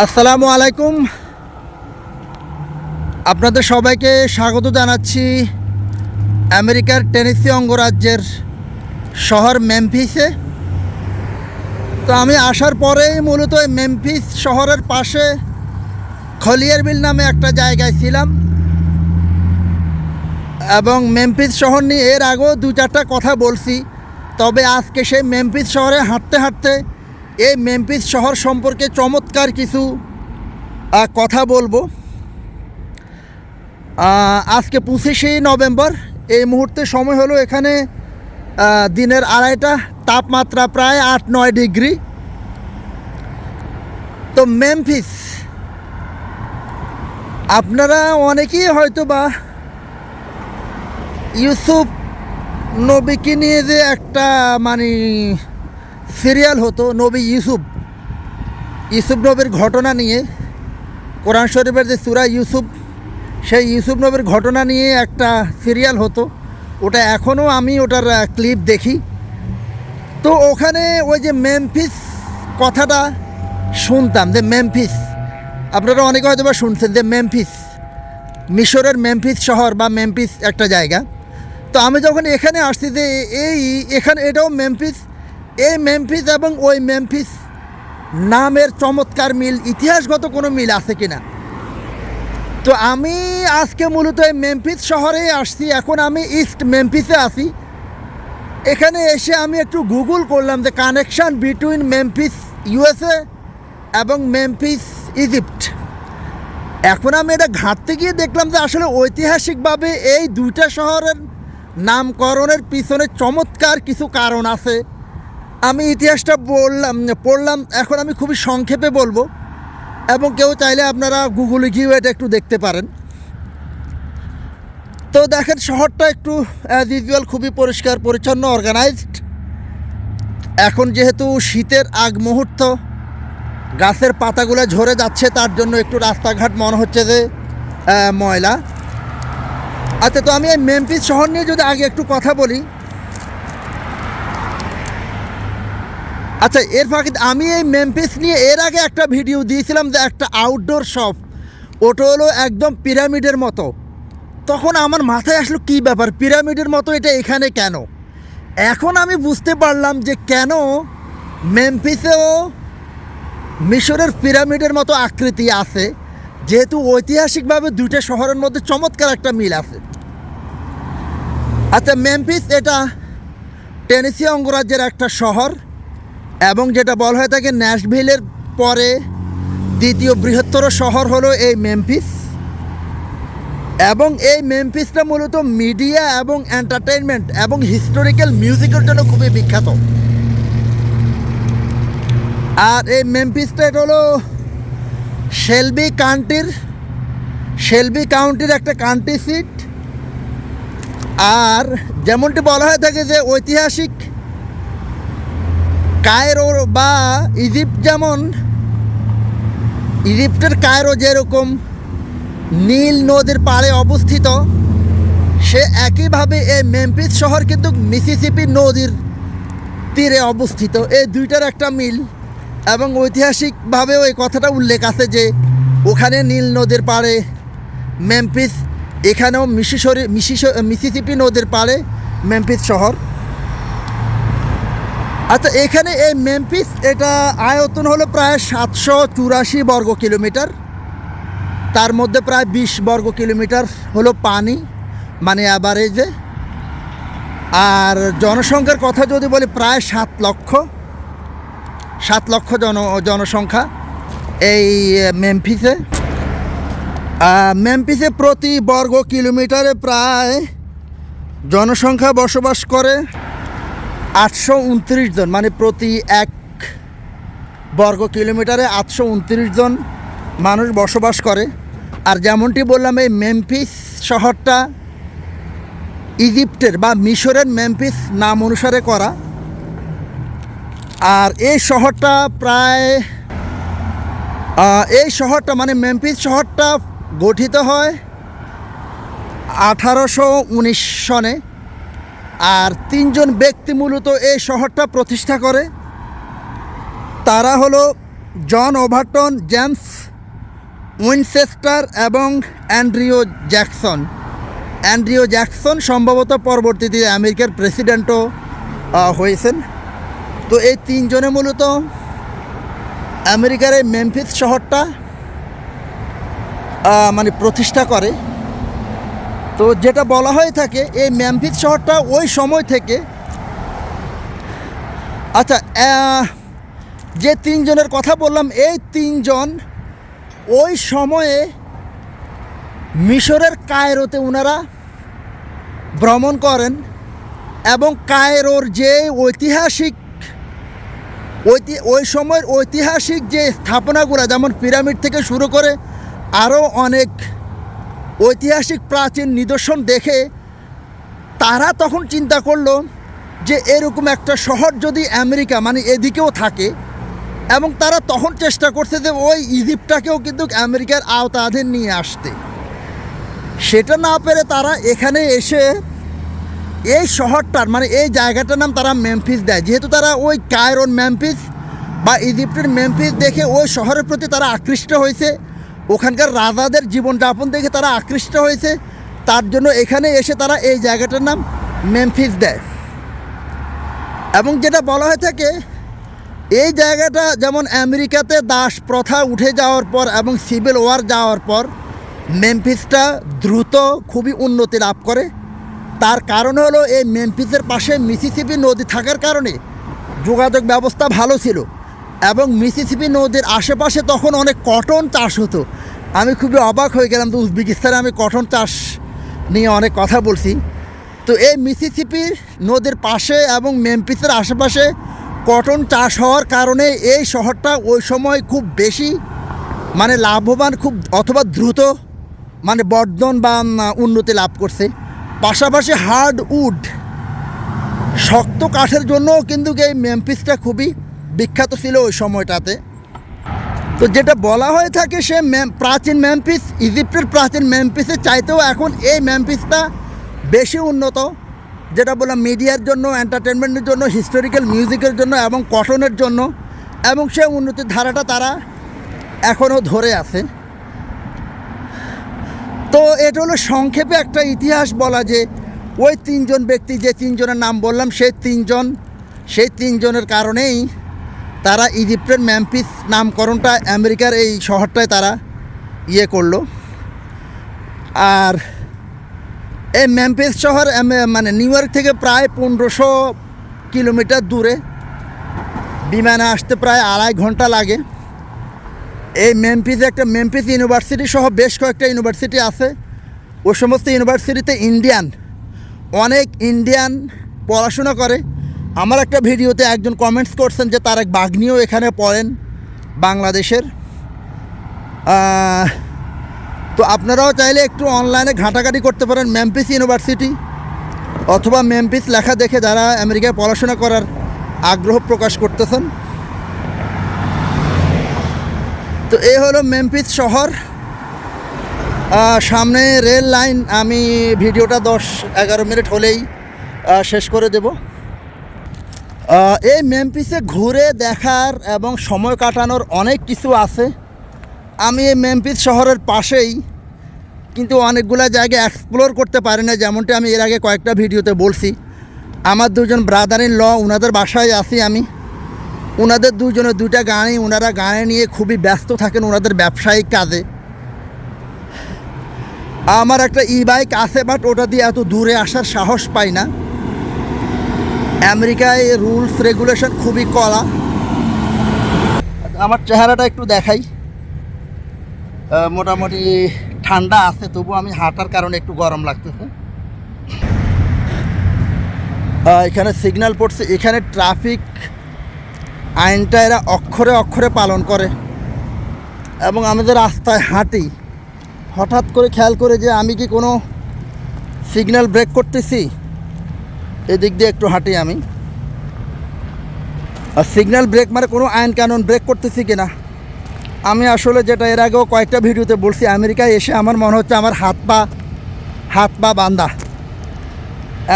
আসসালামু আলাইকুম। আপনাদের সবাইকে স্বাগত জানাচ্ছি আমেরিকার টেনেসি অঙ্গরাজ্যের শহর মেমফিসে। তো আমি আসার পরেই মূলত মেমফিস শহরের পাশে খলিয়ারবিল নামে একটা জায়গায় ছিলাম। এবং মেমফিস শহর নিয়ে এর আগেও দু চারটা কথা বলছি, তবে আজকে সেই মেমফিস শহরে হাঁটতে হাঁটতে এই মেমফিস শহর সম্পর্কে চমৎকার কিছু কথা বলব। আজকে পঁচিশে নভেম্বর, এই মুহূর্তে সময় হলো এখানে দিনের আড়াইটা, তাপমাত্রা প্রায় আট নয় ডিগ্রি। তো মেমফিস, আপনারা অনেকেই হয়তো বা ইউসুফ নবীকে নিয়ে যে একটা মানে সিরিয়াল হতো নবী ইউসুফ। ইউসুফ নবীর ঘটনা নিয়ে, কোরআন শরীফের যে সুরা ইউসুফ, সেই ইউসুফ নবীর ঘটনা নিয়ে একটা সিরিয়াল হতো। ওটা এখনও আমি ওটার ক্লিপ দেখি। তো ওখানে ওই যে মেমফিস কথাটা শুনতাম, যে মেমফিস। আপনারা অনেকে হয়তো বা শুনছেন যে মেমফিস, মিশরের মেমফিস শহর বা মেমফিস একটা জায়গা। তো আমি যখন এখানে আসছি যে এই, এখানে এটাও মেমফিস এই মেমফিস এবং ওই মেমফিস নামের চমৎকার মিল, ইতিহাসগত কোনো মিল আছে কি না তো আমি আজকে মূলত এই মেমফিস শহরে আসছি, এখন আমি ইস্ট মেমফিসে আছি। এখানে এসে আমি একটু গুগল করলাম যে কানেকশান বিটুইন মেমফিস ইউএসএ এবং মেমফিস ইজিপ্ট এখন আমি এটা ঘাঁটতে গিয়ে দেখলাম যে আসলে ঐতিহাসিকভাবে এই দুইটা শহরের নামকরণের পিছনে চমৎকার কিছু কারণ আছে। আমি ইতিহাসটা বললাম, পড়লাম, এখন আমি খুবই সংক্ষেপে বলব, এবং কেউ চাইলে আপনারা গুগলে গিয়েও এটা একটু দেখতে পারেন। তো দেখেন, শহরটা একটু অ্যাজ ইউজুয়াল খুবই পরিষ্কার, পরিচ্ছন্ন অর্গানাইজড এখন যেহেতু শীতের আগ মুহূর্ত, গাছের পাতাগুলো ঝরে যাচ্ছে, তার জন্য একটু রাস্তাঘাট মনে হচ্ছে যে ময়লা। আচ্ছা তো আমি এই মেমফিস শহর নিয়ে যদি আগে একটু কথা বলি আচ্ছা এর ফাঁকে আমি এই মেমফিস নিয়ে এর আগে একটা ভিডিও দিয়েছিলাম যে একটা আউটডোর শপ ওটা হলো একদম পিরামিডের মতো। তখন আমার মাথায় আসলো, কী ব্যাপার পিরামিডের মতো এটা এখানে কেন? এখন আমি বুঝতে পারলাম যে কেন মেমফিসেও মিশরের পিরামিডের মতো আকৃতি আছে, যেহেতু ঐতিহাসিকভাবে দুইটা শহরের মধ্যে চমৎকার একটা মিল আছে। আচ্ছা মেমফিস এটা টেনেসি অঙ্গরাজ্যের একটা শহর এবং যেটা বলা হয় থাকে, ন্যাশভিলের পরে দ্বিতীয় বৃহত্তর শহর হলো এই মেমফিস। এবং এই মেমফিসটা মূলত মিডিয়া এবং এন্টারটেইনমেন্ট এবং হিস্টোরিক্যাল মিউজিকের জন্য খুবই বিখ্যাত। আর এই মেমফিসটা হলো শেলবি কাউন্টির শেলবি কাউন্টির একটা কান্ট্রি সিট। আর যেমনটি বলা হয়ে থাকে যে ঐতিহাসিক কায়রো বা ইজিপ্ট যেমন, ইজিপ্টের কায়রো যেরকম নীল নদীর পাড়ে অবস্থিত, সে একইভাবে এই মেমফিস শহর কিন্তু মিসিসিপি নদীর তীরে অবস্থিত। এই দুইটার একটা মিল এবং ঐতিহাসিকভাবেও এই কথাটা উল্লেখ আছে যে ওখানে নীল নদীর পাড়ে মেমফিস, এখানেও মিসিসরি, মিসিস, মিসিসিপি নদীর পাড়ে মেমফিস শহর। আচ্ছা এখানে এই মেমফিস এটা আয়তন হলো প্রায় সাতশো চুরাশি বর্গ কিলোমিটার। তার মধ্যে প্রায় বিশ বর্গ কিলোমিটার হলো পানি মানে অ্যাভারেজে আর জনসংখ্যার কথা যদি বলি, প্রায় সাত লক্ষ সাত লক্ষ জন, জনসংখ্যা এই মেমফিসে মেমফিসে প্রতি বর্গ কিলোমিটারে প্রায় জনসংখ্যা বসবাস করে। আটশো উনত্রিশ জন মানে প্রতি এক বর্গ কিলোমিটারে আটশো উনত্রিশ জন মানুষ বসবাস করে। আর যেমনটি বললাম, এই মেমফিস শহরটা ইজিপ্টের বা মিশরের মেমফিস নাম অনুসারে করা। আর এই শহরটা প্রায় এই শহরটা মানে মেমফিস শহরটা গঠিত হয় আঠারোশো উনিশ সনে। আর তিনজন ব্যক্তি মূলত এই শহরটা প্রতিষ্ঠা করে। তারা হলো জন ওভারটন, জেমস উইনচেস্টার এবং অ্যান্ড্রিও জ্যাকসন। অ্যান্ড্রিও জ্যাকসন সম্ভবত পরবর্তীতে আমেরিকার প্রেসিডেন্টও হয়েছেন। তো এই তিনজনে মূলত আমেরিকার এই মেমফিস শহরটা মানে প্রতিষ্ঠা করে। তো যেটা বলা হয়ে থাকে, এই মেমফিস শহরটা ওই সময় থেকে আচ্ছা যে তিনজনের কথা বললাম, এই তিনজন ওই সময়ে মিশরের কায়রোতে ওনারা ভ্রমণ করেন এবং কায়রোর যে ঐতিহাসিক ঐতি, ওই সময়ের ঐতিহাসিক যে স্থাপনাগুলো, যেমন পিরামিড থেকে শুরু করে আরও অনেক ঐতিহাসিক প্রাচীন নিদর্শন দেখে তারা তখন চিন্তা করল যে এরকম একটা শহর যদি আমেরিকা মানে এদিকেও থাকে, এবং তারা তখন চেষ্টা করছে যে ওই ইজিপ্টটাকেও কিন্তু আমেরিকার আওতাধীন নিয়ে আসতে। সেটা না পেরে তারা এখানে এসে এই শহরটার মানে এই জায়গাটার নাম তারা মেমফিস দেয়। যেহেতু তারা ওই কায়রন মেমফিস বা ইজিপ্টের মেমফিস দেখে ওই শহরের প্রতি তারা আকৃষ্ট হয়েছে ওখানকার রাজাদের জীবনযাপন দেখে তারা আকৃষ্ট হয়েছে। তার জন্য এখানে এসে তারা এই জায়গাটার নাম মেমফিস দেয়। এবং যেটা বলা হয়ে থাকে, এই জায়গাটা যেমন আমেরিকাতে দাস প্রথা উঠে যাওয়ার পর এবং সিভিল ওয়ার যাওয়ার পর মেমফিসটা দ্রুত খুবই উন্নতি লাভ করে। তার কারণ হলো এই মেমফিসের পাশে মিসিসিপি নদী থাকার কারণে যোগাযোগ ব্যবস্থা ভালো ছিল। এবং মিসিসিপি নদীর আশেপাশে তখন অনেক কটন চাষ হতো। আমি খুবই অবাক হয়ে গেলাম তো উজবেকিস্তানে আমি কটন চাষ নিয়ে অনেক কথা বলছি। তো এই মিসিসিপি নদীর পাশে এবং মেমফিসের আশেপাশে কটন চাষ হওয়ার কারণে এই শহরটা ওই সময় খুব বেশি মানে লাভবান খুব অথবা দ্রুত মানে বর্ধন বা উন্নতি লাভ করছে। পাশাপাশি হার্ড উড শক্ত কাঠের জন্যও কিন্তু এই মেমফিসটা খুবই বিখ্যাত ছিল ওই সময়টাতে। তো যেটা বলা হয়ে থাকে সে প্রাচীন মেমফিস ইজিপ্টের প্রাচীন মেমফিসের চাইতেও এখন এই মেমফিসটা বেশি উন্নত, যেটা বললাম মিডিয়ার জন্য এন্টারটেনমেন্টের জন্য হিস্টোরিক্যাল মিউজিকের জন্য এবং কটনের জন্য এবং সে উন্নতির ধারাটা তারা এখনও ধরে আছে। তো এটা হলো সংক্ষেপে একটা ইতিহাস বলা যে ওই তিনজন ব্যক্তি, যে তিনজনের নাম বললাম, সেই তিনজন, সেই তিনজনের কারণেই তারা ইজিপ্টের ম্যামপিস নামকরণটা আমেরিকার এই শহরটায় তারা ইয়ে করল। আর এই ম্যামপিস শহর মানে নিউ ইয়র্ক থেকে প্রায় পনেরোশো কিলোমিটার দূরে। বিমানে আসতে প্রায় আড়াই ঘণ্টা লাগে। এই মেমফিসে একটা মেমফিস ইউনিভার্সিটি সহ বেশ কয়েকটা ইউনিভার্সিটি আছে। ও সমস্ত ইউনিভার্সিটিতে ইন্ডিয়ান, অনেক ইন্ডিয়ান পড়াশোনা করে। আমার একটা ভিডিওতে একজন কমেন্টস করছেন যে তার এক বাগ্নিও এখানে পড়েন বাংলাদেশের। তো আপনারাও চাইলে একটু অনলাইনে ঘাঁটাঘাঁটি করতে পারেন মেমফিস ইউনিভার্সিটি অথবা মেমফিস লেখা দেখে যারা আমেরিকায় পড়াশোনা করার আগ্রহ প্রকাশ করতেছেন। তো এই হলো মেমফিস শহর। সামনে রেল লাইন, আমি ভিডিওটা দশ এগারো মিনিট হলেই শেষ করে দেব। এই মেমফিসে ঘুরে দেখার এবং সময় কাটানোর অনেক কিছু আছে। আমি এই মেমফিস শহরের পাশেই, কিন্তু অনেকগুলো জায়গা এক্সপ্লোর করতে পারি না, যেমনটি আমি এর আগে কয়েকটা ভিডিওতে বলছি। আমার দুজন ব্রাদার ইন ল ওনাদের বাসায় আছি আমি। ওনাদের দুজনের দুইটা গাড়ি ওনারা গানে নিয়ে খুবই ব্যস্ত থাকেন ওনাদের ব্যবসায়িক কাজে। আমার একটা ই বাইক আছে বাট ওটা দিয়ে এত দূরে আসার সাহস পাই না। আমেরিকায় রুলস, রেগুলেশন খুবই কড়া। আমার চেহারাটা একটু দেখাই। মোটামুটি ঠান্ডা আছে তবু আমি হাঁটার কারণে একটু গরম লাগতেছে। এখানে সিগন্যাল পড়ছে। এখানে ট্রাফিক আইনটা এরা অক্ষরে অক্ষরে পালন করে। এবং আমি যে রাস্তায় হাঁটি, হঠাৎ করে খেয়াল করে যে আমি কি কোনো সিগন্যাল ব্রেক করতেছি? এদিক দিয়ে একটু হাঁটি আমি। আর সিগন্যাল ব্রেক মানে কোনো আইন কানুন ব্রেক করতেছি কিনা? আমি আসলে যেটা এর আগেও কয়েকটা ভিডিওতে বলছি, আমেরিকায় এসে আমার মনে হচ্ছে আমার হাত পা হাত পা বান্ধা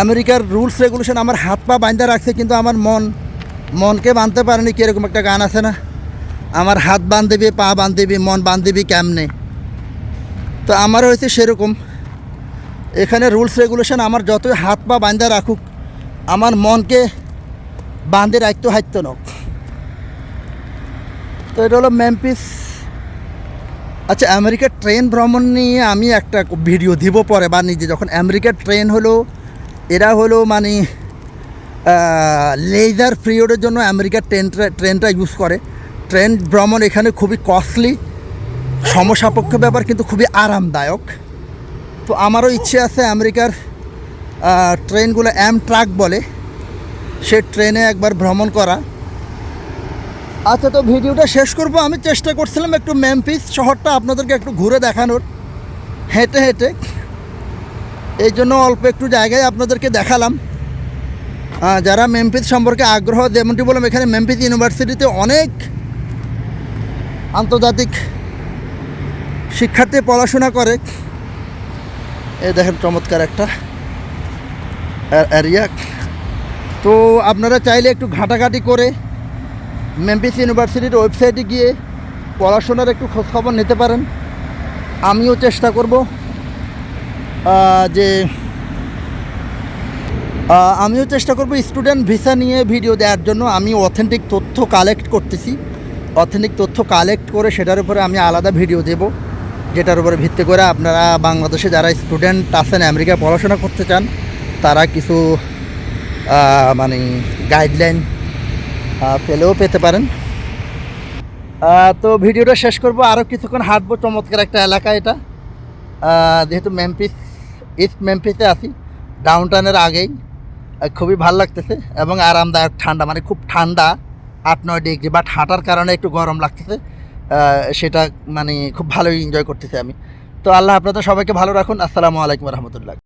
আমেরিকার রুলস রেগুলেশন আমার হাত পা বান্ধা রাখছে, কিন্তু আমার মন, মনকে বাঁধতে পারেনি, কীরকম একটা গান আছে না? আমার হাত বান্ধবি, পা বান্ধবি, মন বান্ধবি কেমনে? তো আমার হয়েছে সেরকম। এখানে রুলস রেগুলেশন আমার যতই হাত পা বান্ধা রাখুক আমার মনকে বাঁধে রাখতে হাইতো তো এটা হলো মেমপিস আচ্ছা আমেরিকার ট্রেন ভ্রমণ নিয়ে আমি একটা ভিডিও দিব পরে, বা নিজে যখন আমেরিকার ট্রেন হলো, এরা হলো মানে লেজার পিরিয়ডের জন্য আমেরিকার ট্রেনটা ট্রেনটা ইউজ করে। ট্রেন ভ্রমণ এখানে খুবই কস্টলি সমসাপেক্ষ ব্যাপার, কিন্তু খুবই আরামদায়ক। তো আমারও ইচ্ছে আছে আমেরিকার ট্রেনগুলো অ্যাম ট্রাক বলে। সে ট্রেনে একবার ভ্রমণ করা। আচ্ছা তো ভিডিওটা শেষ করব। আমি চেষ্টা করছিলাম একটু মেমফিস শহরটা আপনাদেরকে একটু ঘুরে দেখানোর। হেঁটে হেঁটে। এই জন্য অল্প একটু জায়গায় আপনাদেরকে দেখালাম। যারা মেমফিস সম্পর্কে আগ্রহ, যেমনটি বললাম, এখানে মেমফিস ইউনিভার্সিটিতে অনেক আন্তর্জাতিক শিক্ষার্থী পড়াশোনা করে। এ দেখেন চমৎকার একটা। এরিয়া তো আপনারা চাইলে একটু ঘাটাঘাটি করে মেমফিস ইউনিভার্সিটির ওয়েবসাইটে গিয়ে পড়াশোনার একটু খোঁজখবর নিতে পারেন। আমিও চেষ্টা করব যে আমিও চেষ্টা করব স্টুডেন্ট ভিসা নিয়ে ভিডিও দেওয়ার জন্য। আমি অথেন্টিক তথ্য কালেক্ট করতেছি। অথেন্টিক তথ্য কালেক্ট করে সেটার উপরে আমি আলাদা ভিডিও দেব, যেটার উপরে ভিত্তি করে আপনারা বাংলাদেশে যারা স্টুডেন্ট আছেন আমেরিকায় পড়াশোনা করতে চান তারা কিছু মানে গাইডলাইন পেলেও পেতে পারেন। তো ভিডিওটা শেষ করব। আরও কিছুক্ষণ হাঁটবো, চমৎকার একটা এলাকা এটা। যেহেতু মেমপিস ইস্ট মেমপিসে আছি ডাউনটাউনের আগেই খুবই ভালো লাগতেছে এবং আরামদায়ক ঠান্ডা মানে খুব ঠান্ডা, আট নয় ডিগ্রি বাট হাঁটার কারণে একটু গরম লাগতেছে। সেটা মানে খুব ভালোই এনজয় করতেছি আমি। তো আল্লাহ আপনাদের সবাইকে ভালো রাখুন। আসসালামু আলাইকুম রহমতুল্লাহ।